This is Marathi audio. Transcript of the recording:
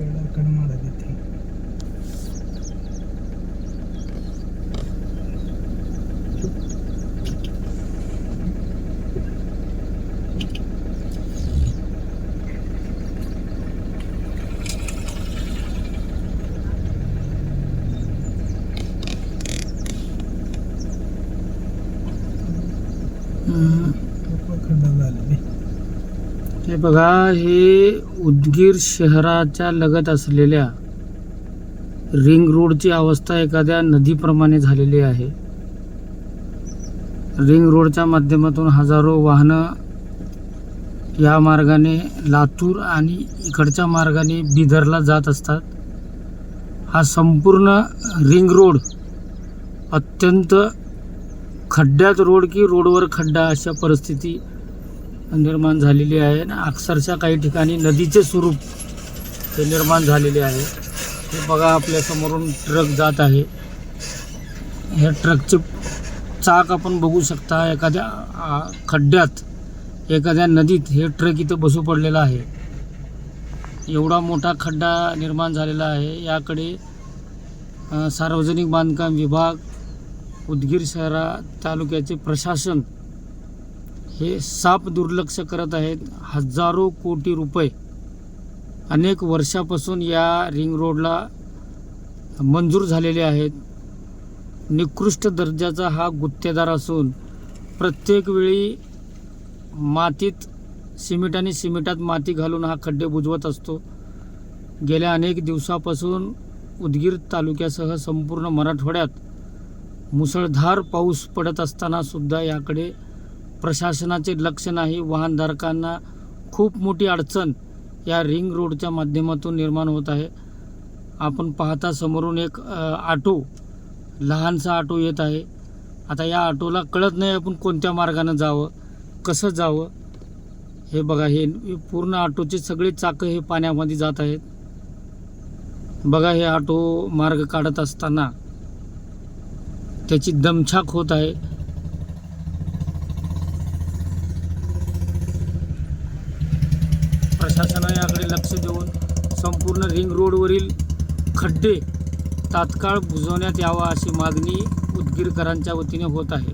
ಕಡ ಕಡಿಮೆ ಮಾಡೋದೈತಿ Mm-hmm. हे बघा हे उदगीर शहराच्या लगत असलेल्या रिंग रोडची अवस्था एखाद्या नदीप्रमाणे झालेली आहे. रिंग रोडच्या माध्यमातून हजारो वाहनं या मार्गाने लातूर आणि इकडच्या मार्गाने बिदरला जात असतात. हा संपूर्ण रिंग रोड अत्यंत खड्ड्यात रोड की रोडवर खड्डा अशा परिस्थिती निर्माण झालेली आहे आणि अक्षरशः काही ठिकाणी नदीचे स्वरूप हे निर्माण झालेले आहे. हे बघा आपल्या समोरून ट्रक जात आहे. ह्या ट्रकचे चाक आपण बघू शकता एखाद्या खड्ड्यात एखाद्या नदीत हे ट्रक इथं बसू पडलेला आहे. एवढा मोठा खड्डा निर्माण झालेला आहे. याकडे सार्वजनिक बांधकाम विभाग उदगीर शहरा तालुक्याचे प्रशासन हे साप दुर्लक्ष करत आहेत. हजारो कोटी रुपये. अनेक वर्षापासून या रिंग रोडला मंजूर झालेले आहेत. निकृष्ट दर्जाचा हा गुत्तेदार असून प्रत्येक वेळी मातीत सिमेंट आणि सिमेंटात माती घालून हा खड्डे बुजवत असतो. गेल्या अनेक दिवसापासून उदगीर तालुक्यासह संपूर्ण मराठवाड्यात मुसळधार पाऊस पडत असतानासुद्धा याकडे प्रशासनाचे लक्ष नाही वाहनधारकांना खूप मोठी अडचण या रिंग रोडच्या माध्यमातून निर्माण होत आहे. आपण पाहता समोरून एक आटो लहानसा आटो येत आहे. आता या ऑटोला कळत नाही आपण कोणत्या मार्गानं जावं कसं जावं. हे बघा हे हे पूर्ण ऑटोचे सगळे चाकं हे पाण्यामध्ये जात आहेत. बघा हे ऑटो मार्ग काढत असताना त्याची दमछाक होत आहे. प्रशासनाने याकडे लक्ष देऊन संपूर्ण रिंग रोडवरील खड्डे तात्काळ बुजवण्यात यावा अशी मागणी उदगीरकरांच्या वतीने होत आहे.